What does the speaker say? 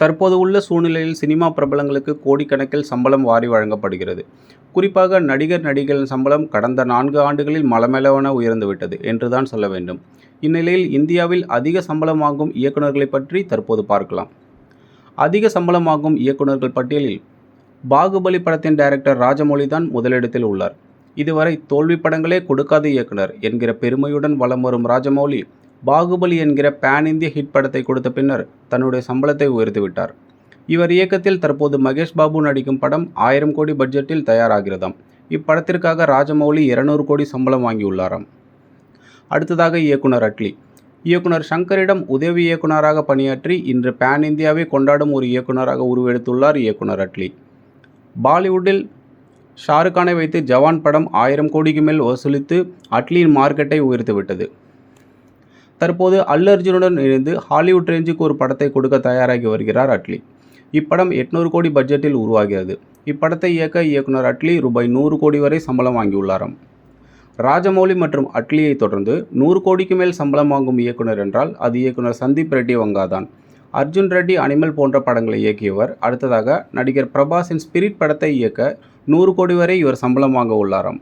தற்போது உள்ள சூழ்நிலையில் சினிமா பிரபலங்களுக்கு கோடிக்கணக்கில் சம்பளம் வாரி வழங்கப்படுகிறது. குறிப்பாக நடிகர், நடிகைகளின் சம்பளம் கடந்த நான்கு ஆண்டுகளில் மலமளவென உயர்ந்துவிட்டது என்று தான் சொல்ல வேண்டும். இந்நிலையில் இந்தியாவில் அதிக சம்பளம் வாங்கும் இயக்குனர்களைப் பற்றி தற்போது பார்க்கலாம். அதிக சம்பளம் வாங்கும் இயக்குனர்கள் பட்டியலில் பாகுபலி படத்தின் டைரக்டர் ராஜமௌழி தான் முதலிடத்தில் உள்ளார். இதுவரை தோல்வி படங்களே கொடுக்காத இயக்குனர் என்கிற பெருமையுடன் வலம் வரும் ராஜமௌலி பாகுபலி என்கிற பேன் இந்திய ஹிட் படத்தை கொடுத்த பின்னர் தன்னுடைய சம்பளத்தை உயர்த்திவிட்டார். இவர் இயக்கத்தில் தற்போது மகேஷ் பாபு நடிக்கும் படம் ஆயிரம் கோடி பட்ஜெட்டில் தயாராகிறதாம். இப்படத்திற்காக ராஜமௌலி இருநூறு கோடி சம்பளம் வாங்கியுள்ளாராம். அடுத்ததாக இயக்குனர் அட்லி. இயக்குனர் சங்கரிடம் உதவி இயக்குனராக பணியாற்றி இன்று பேன் இந்தியாவை கொண்டாடும் ஒரு இயக்குனராக உருவெடுத்துள்ளார் இயக்குனர் அட்லி. பாலிவுட்டில் ஷாருக்கானை வைத்து ஜவான் படம் ஆயிரம் கோடிக்கு மேல் வசூலித்து அட்லியின் மார்க்கெட்டை உயர்த்திவிட்டது. தற்போது அல்லு அர்ஜுனுடன் இணைந்து ஹாலிவுட் ரேஞ்சுக்கு ஒரு படத்தை கொடுக்க தயாராகி வருகிறார் அட்லி. இப்படம் எட்நூறு கோடி பட்ஜெட்டில் உருவாகிறது. இப்படத்தை இயக்க இயக்குனர் அட்லி ரூபாய் நூறு கோடி வரை சம்பளம் வாங்கியுள்ளாராம். ராஜமௌலி மற்றும் அட்லியை தொடர்ந்து நூறு கோடிக்கு மேல் சம்பளம் வாங்கும் இயக்குனர் என்றால் அது இயக்குனர் சந்தீப் ரெட்டி வங்காதான் அர்ஜுன் ரெட்டி, அனிமல் போன்ற படங்களை இயக்கியவர். அடுத்ததாக நடிகர் பிரபாஸின் ஸ்பிரிட் படத்தை இயக்க நூறு கோடி வரை இவர் சம்பளம் வாங்க உள்ளாராம்.